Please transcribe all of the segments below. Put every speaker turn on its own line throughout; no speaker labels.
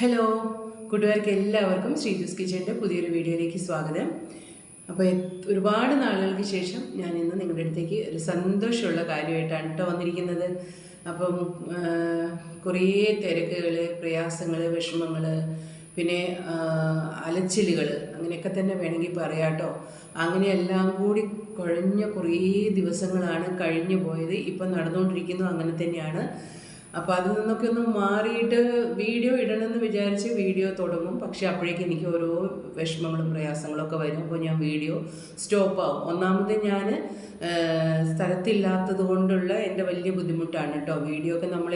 Hello കൂട്ടുകാർക്ക് എല്ലാവർക്കും ശ്രീജുസ് കിച്ചന്റെ പുതിയൊരു വീഡിയോയിലേക്ക് സ്വാഗതം. അപ്പോൾ ഒരുപാട് നാളുകൾക്ക് ശേഷം ഞാൻ ഇന്ന് നിങ്ങളുടെ അടുത്തേക്ക് ഒരു സന്തോഷമുള്ള കാര്യമായിട്ടാണ് കേട്ടോ വന്നിരിക്കുന്നത്. അപ്പം കുറേ തിരക്കുകൾ പ്രയാസങ്ങൾ വിഷമങ്ങൾ പിന്നെ അലച്ചിലുകൾ അങ്ങനെയൊക്കെ തന്നെ വേണമെങ്കിൽ പറയാം കേട്ടോ അങ്ങനെയെല്ലാം കൂടി കുഴഞ്ഞ കുറേ ദിവസങ്ങളാണ് കഴിഞ്ഞു പോയത്. ഇപ്പം നടന്നുകൊണ്ടിരിക്കുന്നു അങ്ങനെ തന്നെയാണ്. അപ്പോൾ അതിൽ നിന്നൊക്കെ ഒന്ന് മാറിയിട്ട് വീഡിയോ ഇടണമെന്ന് വിചാരിച്ച് വീഡിയോ തുടങ്ങും. പക്ഷെ അപ്പോഴേക്കും എനിക്ക് ഓരോ വിഷമങ്ങളും പ്രയാസങ്ങളൊക്കെ വരും. അപ്പോൾ ഞാൻ വീഡിയോ സ്റ്റോപ്പ് ആവും. ഒന്നാമത് ഞാൻ സ്ഥലത്തില്ലാത്തത് കൊണ്ടുള്ള എന്റെ വലിയ ബുദ്ധിമുട്ടാണ് കേട്ടോ. വീഡിയോ ഒക്കെ നമ്മൾ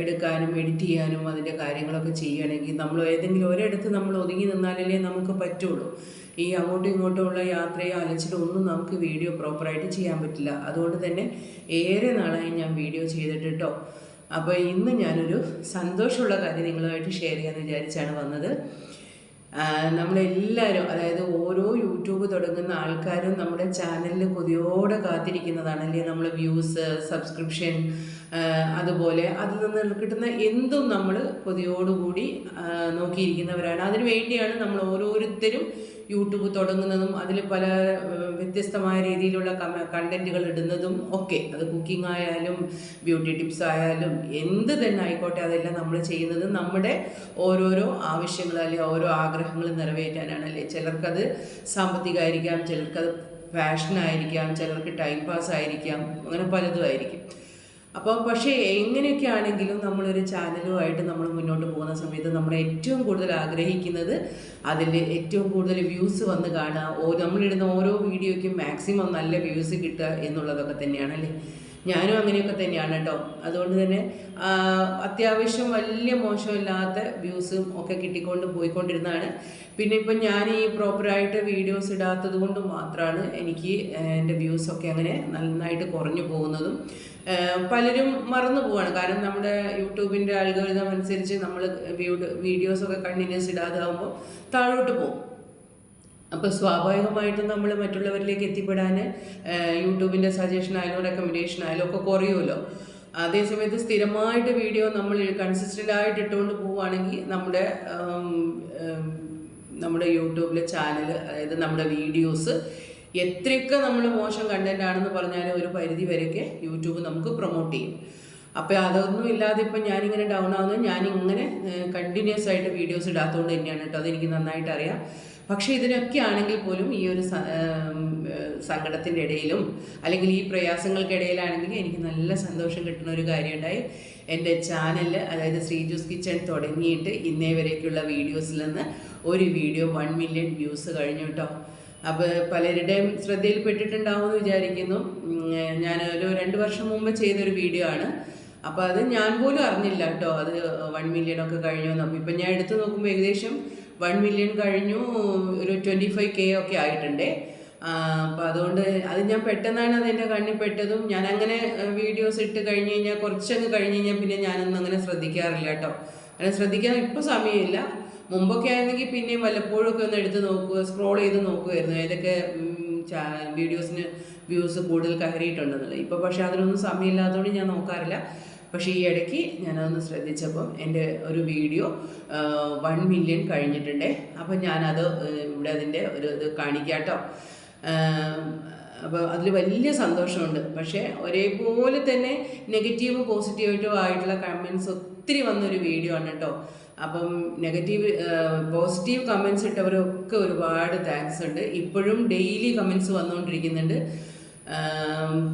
എടുക്കാനും എഡിറ്റ് ചെയ്യാനും അതിന്റെ കാര്യങ്ങളൊക്കെ ചെയ്യണമെങ്കിൽ നമ്മൾ ഏതെങ്കിലും ഒരിടത്ത് നമ്മൾ ഒതുങ്ങി നിന്നാലല്ലേ നമുക്ക് പറ്റുള്ളൂ. ഈ അങ്ങോട്ടും ഇങ്ങോട്ടുമുള്ള യാത്രയോ അലച്ചിലോ ഒന്നും നമുക്ക് വീഡിയോ പ്രോപ്പറായിട്ട് ചെയ്യാൻ പറ്റില്ല. അതുകൊണ്ട് തന്നെ ഏറെ നാളായി ഞാൻ വീഡിയോ ചെയ്തിട്ട് കേട്ടോ. അപ്പോൾ ഇന്ന് ഞാനൊരു സന്തോഷമുള്ള കാര്യം നിങ്ങളുമായിട്ട് ഷെയർ ചെയ്യാൻ വിചാരിച്ചാണ് വന്നത്. നമ്മളെല്ലാവരും അതായത് ഓരോ യൂട്യൂബ് തുടങ്ങുന്ന ആൾക്കാരും നമ്മുടെ ചാനലിൽ കൊതിയോടെ അല്ലെങ്കിൽ നമ്മൾ വ്യൂസ് സബ്സ്ക്രിപ്ഷൻ അതുപോലെ അതിൽ നിന്ന് കിട്ടുന്ന എന്തും നമ്മൾ കൊതിയോടുകൂടി നോക്കിയിരിക്കുന്നവരാണ്. അതിനു വേണ്ടിയാണ് നമ്മൾ ഓരോരുത്തരും യൂട്യൂബ് തുടങ്ങുന്നതും അതിൽ പല വ്യത്യസ്തമായ രീതിയിലുള്ള കണ്ടന്റുകൾ ഇടുന്നതും ഒക്കെ. അത് കുക്കിംഗ് ആയാലും ബ്യൂട്ടി ടിപ്സ് ആയാലും എന്ത് തന്നെ ആയിക്കോട്ടെ അതെല്ലാം നമ്മൾ ചെയ്യുന്നത് നമ്മുടെ ഓരോരോ ആവശ്യങ്ങൾ അല്ലെങ്കിൽ ഓരോ ആഗ്രഹങ്ങൾ നിറവേറ്റാനാണ്. അല്ലേ ചിലർക്കത് സാമ്പത്തികമായിരിക്കാം ചിലർക്കത് ഫാഷനായിരിക്കാം ചിലർക്ക് ടൈം പാസ് ആയിരിക്കാം അങ്ങനെ പലതും ആയിരിക്കും. അപ്പോൾ പക്ഷേ എങ്ങനെയൊക്കെ ആണെങ്കിലും നമ്മളൊരു ചാനലുമായിട്ട് നമ്മൾ മുന്നോട്ട് പോകുന്ന സമയത്ത് നമ്മൾ ഏറ്റവും കൂടുതൽ ആഗ്രഹിക്കുന്നത് അതിൽ ഏറ്റവും കൂടുതൽ വ്യൂസ് വന്ന് കാണുക ഓ നമ്മളിടുന്ന ഓരോ വീഡിയോയ്ക്കും മാക്സിമം നല്ല വ്യൂസ് കിട്ടുക എന്നുള്ളതൊക്കെ തന്നെയാണ് അല്ലേ? ഞാനും അങ്ങനെയൊക്കെ തന്നെയാണ് കേട്ടോ. അതുകൊണ്ട് തന്നെ അത്യാവശ്യം വലിയ മോശമില്ലാത്ത വ്യൂസും ഒക്കെ കിട്ടിക്കൊണ്ട് പോയിക്കൊണ്ടിരുന്നതാണ്. പിന്നെ ഇപ്പം ഞാൻ ഈ പ്രോപ്പറായിട്ട് വീഡിയോസ് ഇടാത്തത് കൊണ്ട് മാത്രമാണ് എനിക്ക് എന്റെ വ്യൂസൊക്കെ അങ്ങനെ നന്നായിട്ട് കുറഞ്ഞു പോകുന്നതും. പലരും മറന്നു പോവാണ്. കാരണം നമ്മുടെ യൂട്യൂബിന്റെ അൽഗോരിതം അനുസരിച്ച് നമ്മൾ വീഡിയോസ് ഒക്കെ കണ്ടിന്യൂസ് ഇടാതാവുമ്പോൾ താഴോട്ട് പോകും. അപ്പോൾ സ്വാഭാവികമായിട്ടും നമ്മൾ മറ്റുള്ളവരിലേക്ക് എത്തിപ്പെടാൻ യൂട്യൂബിന്റെ സജഷൻ ആയാലും റെക്കമെൻഡേഷൻ ആയാലും ഒക്കെ കുറയുമല്ലോ. അതേസമയത്ത് സ്ഥിരമായിട്ട് വീഡിയോ നമ്മൾ കൺസിസ്റ്റന്റ് ആയിട്ട് ഇട്ടുകൊണ്ട് പോവുകയാണെങ്കിൽ നമ്മുടെ നമ്മുടെ യൂട്യൂബിലെ ചാനൽ അതായത് നമ്മുടെ വീഡിയോസ് എത്രയൊക്കെ നമ്മൾ മോശം കണ്ടന്റ് ആണെന്ന് പറഞ്ഞാലും ഒരു പരിധി വരെയൊക്കെ യൂട്യൂബ് നമുക്ക് പ്രൊമോട്ട് ചെയ്യും. അപ്പോൾ അതൊന്നും ഇല്ലാതെ ഇപ്പം ഞാനിങ്ങനെ ഡൗൺ ആവുന്നത് ഞാനിങ്ങനെ കണ്ടിന്യൂസ് ആയിട്ട് വീഡിയോസ് ഇടാത്തതുകൊണ്ട് തന്നെയാണ് കേട്ടോ. അതെനിക്ക് നന്നായിട്ട് അറിയാം. പക്ഷേ ഇതിനൊക്കെ ആണെങ്കിൽ പോലും ഈ ഒരു സങ്കടത്തിന്റെ ഇടയിലും അല്ലെങ്കിൽ ഈ പ്രയാസങ്ങൾക്കിടയിലാണെങ്കിൽ എനിക്ക് നല്ല സന്തോഷം കിട്ടുന്ന ഒരു കാര്യമുണ്ടായി. എന്റെ ചാനൽ അതായത് ശ്രീജൂസ് കിച്ചൺ തുടങ്ങിയിട്ട് ഇന്നേ വരേക്കുള്ള വീഡിയോസിൽ നിന്ന് ഒരു വീഡിയോ വൺ മില്യൺ വ്യൂസ് കഴിഞ്ഞു കേട്ടോ. അപ്പോൾ പലരുടെയും ശ്രദ്ധയിൽപ്പെട്ടിട്ടുണ്ടാവുമെന്ന് വിചാരിക്കുന്നു. ഞാൻ ഒരു രണ്ട് വർഷം മുമ്പ് ചെയ്തൊരു വീഡിയോ ആണ്. അപ്പോൾ അത് ഞാൻ പോലും അറിഞ്ഞില്ല കേട്ടോ. അത് വൺ മില്യൺ ഒക്കെ കഴിഞ്ഞു അപ്പോൾ ഇപ്പം ഞാൻ എടുത്തു നോക്കുമ്പോൾ ഏകദേശം വൺ മില്യൺ കഴിഞ്ഞു ഒരു ട്വന്റി ഫൈവ് കെ ഒക്കെ ആയിട്ടുണ്ട്. അപ്പോൾ അതുകൊണ്ട് അത് ഞാൻ പെട്ടെന്നാണ് അത് എന്റെ കണ്ണിൽ പെട്ടതും. ഞാൻ അങ്ങനെ വീഡിയോസ് ഇട്ട് കഴിഞ്ഞ് കഴിഞ്ഞാൽ കുറച്ചങ്ങ് കഴിഞ്ഞ് കഴിഞ്ഞാൽ പിന്നെ ഞാനൊന്നും അങ്ങനെ ശ്രദ്ധിക്കാറില്ല കേട്ടോ. അങ്ങനെ ശ്രദ്ധിക്കാൻ ഇപ്പോൾ സമയമില്ല. മുമ്പൊക്കെ ആയിരുന്നെങ്കിൽ പിന്നെയും വല്ലപ്പോഴും ഒക്കെ ഒന്ന് എടുത്ത് നോക്കുക സ്ക്രോൾ ചെയ്ത് നോക്കുമായിരുന്നു ഏതൊക്കെ വീഡിയോസിന് വ്യൂസ് കൂടുതൽ കയറിയിട്ടുണ്ടെന്നുള്ളത്. ഇപ്പോൾ പക്ഷേ അതിനൊന്നും സമയമില്ലാത്തതുകൊണ്ട് ഞാൻ നോക്കാറില്ല. പക്ഷേ ഈ ഇടയ്ക്ക് ഞാനതൊന്ന് ശ്രദ്ധിച്ചപ്പം എന്റെ ഒരു വീഡിയോ വൺ മില്യൺ കഴിഞ്ഞിട്ടുണ്ട്. അപ്പം ഞാനത് ഇവിടെ അതിന്റെ ഒരു ഇത് കാണിക്കാട്ടോ. അപ്പോൾ അതിൽ വലിയ സന്തോഷമുണ്ട്. പക്ഷേ ഒരേപോലെ തന്നെ നെഗറ്റീവ് പോസിറ്റീവായിട്ടും ആയിട്ടുള്ള കമൻസ് ഒത്തിരി വന്നൊരു വീഡിയോ ആണ് കേട്ടോ. അപ്പം നെഗറ്റീവ് പോസിറ്റീവ് കമൻസ് ഇട്ടവരൊക്കെ ഒരുപാട് താങ്ക്സ് ഉണ്ട്. ഇപ്പോഴും ഡെയിലി കമൻസ് വന്നുകൊണ്ടിരിക്കുന്നുണ്ട്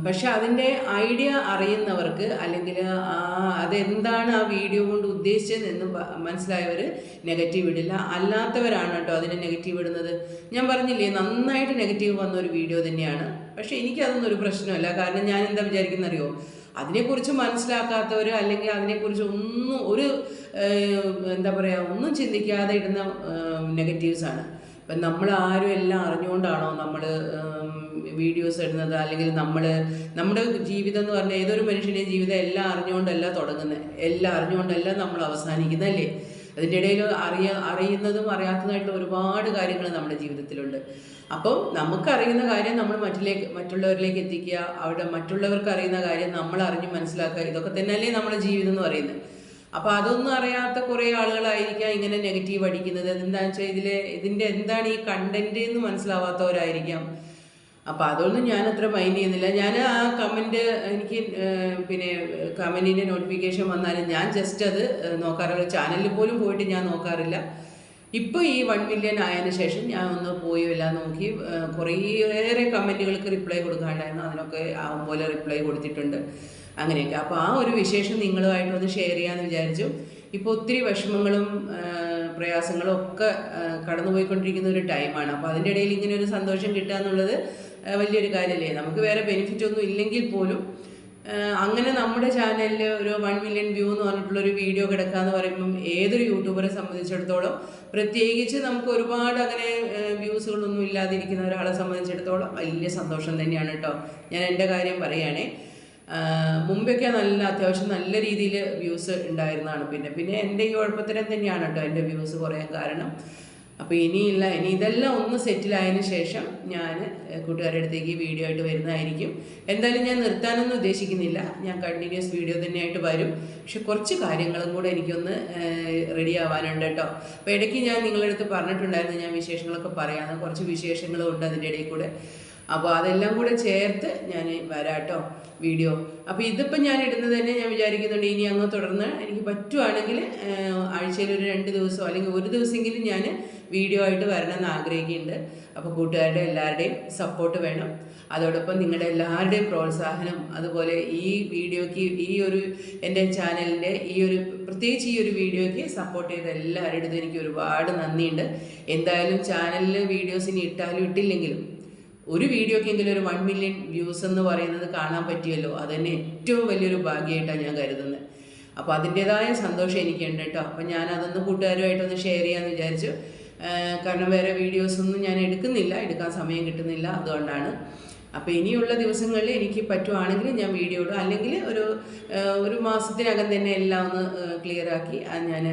പക്ഷെ അതിന്റെ ഐഡിയ അറിയുന്നവർക്ക് അല്ലെങ്കിൽ ആ അതെന്താണ് ആ വീഡിയോ കൊണ്ട് ഉദ്ദേശിച്ചതെന്ന് മനസ്സിലായവർ നെഗറ്റീവ് ഇടില്ല. അല്ലാത്തവരാണ് കേട്ടോ അതിന് നെഗറ്റീവ് ഇടുന്നത്. ഞാൻ പറഞ്ഞില്ലേ നന്നായിട്ട് നെഗറ്റീവ് വന്ന ഒരു വീഡിയോ തന്നെയാണ്. പക്ഷെ എനിക്കതൊന്നും ഒരു പ്രശ്നമല്ല. കാരണം ഞാൻ എന്താ വിചാരിക്കുന്ന അറിയോ അതിനെക്കുറിച്ച് മനസ്സിലാക്കാത്തവർ അല്ലെങ്കിൽ അതിനെക്കുറിച്ച് ഒന്നും ഒരു എന്താ പറയുക ഒന്നും ചിന്തിക്കാതെ ഇടുന്ന നെഗറ്റീവ്സാണ് ഇപ്പം നമ്മൾ ആരും എല്ലാം അറിഞ്ഞുകൊണ്ടാണോ നമ്മൾ വീഡിയോസ് ഇടുന്നത്? അല്ലെങ്കിൽ നമ്മൾ നമ്മുടെ ജീവിതം എന്ന് പറഞ്ഞാൽ ഏതൊരു മനുഷ്യന്റെയും ജീവിതം എല്ലാം അറിഞ്ഞുകൊണ്ടല്ല തുടങ്ങുന്നത്. എല്ലാം അറിഞ്ഞുകൊണ്ടല്ല നമ്മൾ അവസാനിക്കുന്നത് അല്ലേ അതിന്റെ ഇടയിൽ അറിയ അറിയുന്നതും അറിയാത്തതായിട്ടുള്ള ഒരുപാട് കാര്യങ്ങൾ നമ്മുടെ ജീവിതത്തിലുണ്ട്. അപ്പം നമുക്കറിയുന്ന കാര്യം നമ്മൾ മറ്റിലേക്ക് മറ്റുള്ളവരിലേക്ക് എത്തിക്കുക അവിടെ മറ്റുള്ളവർക്ക് അറിയുന്ന കാര്യം നമ്മൾ അറിഞ്ഞ് മനസ്സിലാക്കുക ഇതൊക്കെ തന്നെയല്ലേ നമ്മുടെ ജീവിതം എന്ന് പറയുന്നത്. അപ്പോൾ അതൊന്നും അറിയാത്ത കുറേ ആളുകളായിരിക്കാം ഇങ്ങനെ നെഗറ്റീവ് അടിക്കുന്നത്. എന്താണെന്ന് വെച്ചാൽ ഇതിൽ ഇതിന്റെ എന്താണ് ഈ കണ്ടന്റ് എന്ന് മനസ്സിലാവാത്തവരായിരിക്കാം. അപ്പോൾ അതൊന്നും ഞാൻ അത്ര മൈൻഡ് ചെയ്യുന്നില്ല. ഞാൻ ആ കമന്റ് എനിക്ക് പിന്നെ കമന്റിന്റെ നോട്ടിഫിക്കേഷൻ വന്നാലും ഞാൻ ജസ്റ്റ് അത് നോക്കാറില്ല. ചാനലിൽ പോലും പോയിട്ട് ഞാൻ നോക്കാറില്ല. ഇപ്പോൾ ഈ വൺ മില്യൺ ആയതിന് ശേഷം ഞാൻ ഒന്ന് പോയി എല്ലാം നോക്കി. കുറേയേറെ കമന്റുകൾക്ക് റിപ്ലൈ കൊടുക്കാണ്ടായിരുന്നു. അതിനൊക്കെ ആവും പോലെ റിപ്ലൈ കൊടുത്തിട്ടുണ്ട്. അങ്ങനെയൊക്കെ. അപ്പോൾ ആ ഒരു വിശേഷം നിങ്ങളുമായിട്ട് ഒന്ന് ഷെയർ ചെയ്യാമെന്ന് വിചാരിച്ചു. ഇപ്പോൾ ഒത്തിരി വിഷമങ്ങളും പ്രയാസങ്ങളും ഒക്കെ കടന്നുപോയിക്കൊണ്ടിരിക്കുന്ന ഒരു ടൈമാണ് അപ്പോൾ അതിന്റെ ഇടയിൽ ഇങ്ങനെ ഒരു സന്തോഷം കിട്ടുക എന്നുള്ളത് വലിയൊരു കാര്യമല്ലേ നമുക്ക് വേറെ ബെനിഫിറ്റ് ഒന്നും ഇല്ലെങ്കിൽ പോലും അങ്ങനെ നമ്മുടെ ചാനലിൽ ഒരു വൺ മില്യൺ വ്യൂ എന്ന് പറഞ്ഞിട്ടുള്ള ഒരു വീഡിയോ കിടക്കുക എന്ന് പറയുമ്പം ഏതൊരു യൂട്യൂബറെ സംബന്ധിച്ചിടത്തോളം പ്രത്യേകിച്ച് നമുക്ക് ഒരുപാട് അങ്ങനെ വ്യൂസുകളൊന്നും ഇല്ലാതിരിക്കുന്ന ഒരാളെ സംബന്ധിച്ചിടത്തോളം വലിയ സന്തോഷം തന്നെയാണ് കേട്ടോ ഞാൻ എന്റെ കാര്യം പറയുകയാണേ. മുമ്പൊക്കെ നല്ല അത്യാവശ്യം നല്ല രീതിയിൽ വ്യൂസ് ഉണ്ടായിരുന്നതാണ്. പിന്നെ പിന്നെ എന്റെ ഈ കുഴപ്പത്തിനും തന്നെയാണ് കേട്ടോ എന്റെ വ്യൂസ് കുറയാൻ കാരണം. അപ്പോൾ ഇനിയില്ല ഇനി ഇതെല്ലാം ഒന്ന് സെറ്റിലായതിനു ശേഷം ഞാൻ കൂട്ടുകാരുടെ അടുത്തേക്ക് വീഡിയോ ആയിട്ട് വരുന്നതായിരിക്കും. എന്തായാലും ഞാൻ നിർത്താനൊന്നും ഉദ്ദേശിക്കുന്നില്ല. ഞാൻ കണ്ടിന്യൂസ് വീഡിയോ തന്നെയായിട്ട് വരും. പക്ഷെ കുറച്ച് കാര്യങ്ങളും കൂടെ എനിക്കൊന്ന് റെഡി ആവാനുണ്ട് കേട്ടോ. അപ്പോൾ ഇടയ്ക്ക് ഞാൻ നിങ്ങളുടെ അടുത്ത് പറഞ്ഞിട്ടുണ്ടായിരുന്നു ഞാൻ വിശേഷങ്ങളൊക്കെ പറയാമെന്ന് കുറച്ച് വിശേഷങ്ങളും ഉണ്ട് അതിന്റെ ഇടയിൽ കൂടെ. അപ്പോൾ അതെല്ലാം കൂടെ ചേർത്ത് ഞാൻ വരാട്ടോ വീഡിയോ. അപ്പോൾ ഇതിപ്പോൾ ഞാൻ ഇടുന്നത് തന്നെ ഞാൻ വിചാരിക്കുന്നുണ്ട് ഇനി അങ്ങ് തുടർന്ന് എനിക്ക് പറ്റുവാണെങ്കിൽ ആഴ്ചയിൽ ഒരു രണ്ട് ദിവസമോ അല്ലെങ്കിൽ ഒരു ദിവസമെങ്കിലും ഞാൻ വീഡിയോ ആയിട്ട് വരണമെന്ന് ആഗ്രഹിക്കുന്നുണ്ട്. അപ്പോൾ കൂട്ടുകാരുടെ എല്ലാവരുടെയും സപ്പോർട്ട് വേണം. അതോടൊപ്പം നിങ്ങളുടെ എല്ലാവരുടെയും പ്രോത്സാഹനം അതുപോലെ ഈ വീഡിയോയ്ക്ക് ഈ ഒരു എന്റെ ചാനലിന്റെ ഈ ഒരു പ്രത്യേകിച്ച് ഈ ഒരു വീഡിയോയ്ക്ക് സപ്പോർട്ട് ചെയ്ത എല്ലാവരുടെ അടുത്തും എനിക്ക് ഒരുപാട് നന്ദിയുണ്ട്. എന്തായാലും ചാനലിൽ വീഡിയോസ് ഇനി ഇട്ടാലും ഇട്ടില്ലെങ്കിലും ഒരു വീഡിയോക്കെങ്കിലും ഒരു വൺ മില്യൺ വ്യൂസ് എന്ന് പറയുന്നത് കാണാൻ പറ്റിയല്ലോ? അത് തന്നെ ഏറ്റവും വലിയൊരു ഭാഗ്യമായിട്ടാണ് ഞാൻ കരുതുന്നത്. അപ്പോൾ അതിന്റെതായ സന്തോഷം എനിക്കുണ്ട് കേട്ടോ. അപ്പോൾ ഞാൻ അതൊന്ന് കൂട്ടുകാരുമായിട്ടൊന്ന് ഷെയർ ചെയ്യാമെന്ന് വിചാരിച്ചു. കാരണം വേറെ വീഡിയോസൊന്നും ഞാൻ എടുക്കുന്നില്ല. എടുക്കാൻ സമയം കിട്ടുന്നില്ല അതുകൊണ്ടാണ്. അപ്പോൾ ഇനിയുള്ള ദിവസങ്ങളിൽ എനിക്ക് പറ്റുവാണെങ്കിൽ ഞാൻ വീഡിയോ ഇടും. അല്ലെങ്കിൽ ഒരു ഒരു മാസത്തിനകം തന്നെ എല്ലാം ഒന്ന് ക്ലിയറാക്കി ഞാൻ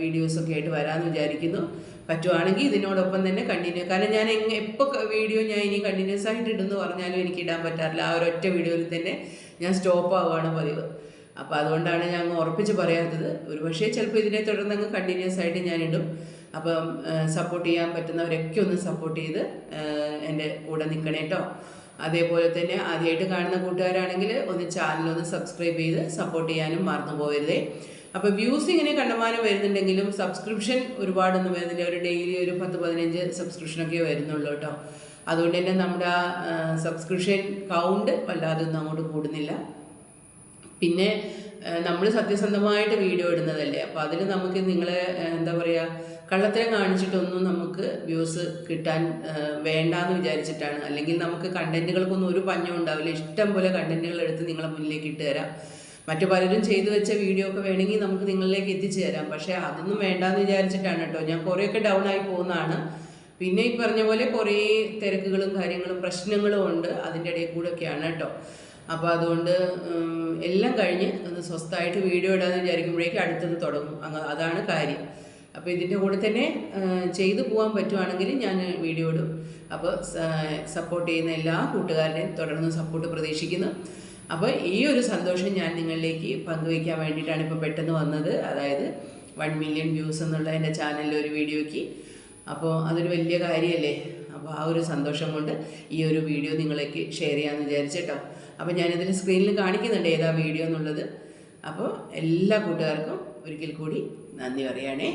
വീഡിയോസൊക്കെ ആയിട്ട് വരാമെന്ന് വിചാരിക്കുന്നു. പറ്റുവാണെങ്കിൽ ഇതിനോടൊപ്പം തന്നെ കണ്ടിന്യൂ കാരണം ഞാൻ എപ്പോൾ വീഡിയോ ഞാൻ ഇനി കണ്ടിന്യൂസ് ആയിട്ട് ഇടുന്നു പറഞ്ഞാലും എനിക്ക് ഇടാൻ പറ്റാറില്ല. ആ ഒരൊറ്റ വീഡിയോയിൽ തന്നെ ഞാൻ സ്റ്റോപ്പ് ആവുകയാണ് പതിവ്. അപ്പോൾ അതുകൊണ്ടാണ് ഞാൻ ഉറപ്പിച്ച് പറയാത്തത്. ഒരു പക്ഷേ ചിലപ്പോൾ ഇതിനെ തുടർന്ന് അങ്ങ് കണ്ടിന്യൂസ് ആയിട്ട് ഞാൻ ഇടും. അപ്പം സപ്പോർട്ട് ചെയ്യാൻ പറ്റുന്നവരൊക്കെ ഒന്ന് സപ്പോർട്ട് ചെയ്ത് എന്റെ കൂടെ നിൽക്കണേ കേട്ടോ അതേപോലെ തന്നെ ആദ്യമായിട്ട് കാണുന്ന കൂട്ടുകാരാണെങ്കിൽ ഒന്ന് ചാനൽ ഒന്ന് സബ്സ്ക്രൈബ് ചെയ്ത് സപ്പോർട്ട് ചെയ്യാനും മറന്നു പോകരുതേ. അപ്പോൾ വ്യൂസ് ഇങ്ങനെ കണ്ടമാനം വരുന്നുണ്ടെങ്കിലും സബ്സ്ക്രിപ്ഷൻ ഒരുപാടൊന്നും വരുന്നില്ല. ഒരു ഡെയിലി ഒരു പത്ത് പതിനഞ്ച് സബ്സ്ക്രിപ്ഷനൊക്കെ വരുന്നുള്ളൂ കേട്ടോ. അതുകൊണ്ട് തന്നെ നമ്മുടെ സബ്സ്ക്രിപ്ഷൻ കൗണ്ട് വല്ലാതെ ഒന്നും അങ്ങോട്ട് കൂടുന്നില്ല. പിന്നെ നമ്മൾ സത്യസന്ധമായിട്ട് വീഡിയോ ഇടുന്നതല്ലേ? അപ്പോൾ അതിൽ നമുക്ക് നിങ്ങളെ എന്താ പറയുക കള്ളത്തരം കാണിച്ചിട്ടൊന്നും നമുക്ക് വ്യൂസ് കിട്ടാൻ വേണ്ട എന്ന് വിചാരിച്ചിട്ടാണ്. അല്ലെങ്കിൽ നമുക്ക് കണ്ടന്റുകൾക്കൊന്നും ഒരു പഞ്ഞം ഉണ്ടാവില്ല. ഇഷ്ടം പോലെ കണ്ടന്റുകൾ എടുത്ത് നിങ്ങളെ മുന്നിലേക്ക് ഇട്ട് തരാം. മറ്റു പലരും ചെയ്തു വെച്ച വീഡിയോ ഒക്കെ വേണമെങ്കിൽ നമുക്ക് നിങ്ങളിലേക്ക് എത്തിച്ചു തരാം പക്ഷേ അതൊന്നും വേണ്ടാന്ന് വിചാരിച്ചിട്ടാണ് കേട്ടോ. ഞാൻ കുറേയൊക്കെ ഡൗൺ ആയി പോകുന്നതാണ്. പിന്നെ ഈ പറഞ്ഞ പോലെ കുറേ തിരക്കുകളും കാര്യങ്ങളും പ്രശ്നങ്ങളും ഉണ്ട് അതിന്റെ ഇടയിൽ കൂടെ ഒക്കെയാണ് കേട്ടോ. അപ്പോൾ അതുകൊണ്ട് എല്ലാം കഴിഞ്ഞ് ഒന്ന് സ്വസ്ഥമായിട്ട് വീഡിയോ ഇടാന്ന് വിചാരിക്കുമ്പോഴേക്കും അടുത്തത് തുടങ്ങും. അങ്ങ് അതാണ് കാര്യം. അപ്പോൾ ഇതിന്റെ കൂടെ തന്നെ ചെയ്തു പോകാൻ പറ്റുവാണെങ്കിൽ ഞാൻ വീഡിയോ ഇടും. അപ്പോൾ സപ്പോർട്ട് ചെയ്യുന്ന എല്ലാ കൂട്ടുകാരുടെയും തുടർന്ന് സപ്പോർട്ട് പ്രതീക്ഷിക്കുന്നു. അപ്പോൾ ഈ ഒരു സന്തോഷം ഞാൻ നിങ്ങളിലേക്ക് പങ്കുവയ്ക്കാൻ വേണ്ടിയിട്ടാണ് ഇപ്പോൾ പെട്ടെന്ന് വന്നത്. അതായത് വൺ മില്യൺ വ്യൂസ് എന്നുള്ള എന്റെ ചാനലിലെ ഒരു വീഡിയോയ്ക്ക്. അപ്പോൾ അതൊരു വലിയ കാര്യമല്ലേ അപ്പോൾ ആ ഒരു സന്തോഷം കൊണ്ട് ഈ ഒരു വീഡിയോ നിങ്ങളേക്ക് ഷെയർ ചെയ്യാമെന്ന് വിചാരിച്ചിട്ടോ അപ്പോൾ ഞാനിതിൽ സ്ക്രീനിൽ കാണിക്കുന്നുണ്ട് ഏതാ വീഡിയോ എന്നുള്ളത്. അപ്പോൾ എല്ലാ കൂട്ടുകാർക്കും ഒരിക്കൽ കൂടി നന്ദി പറയുകയാണേ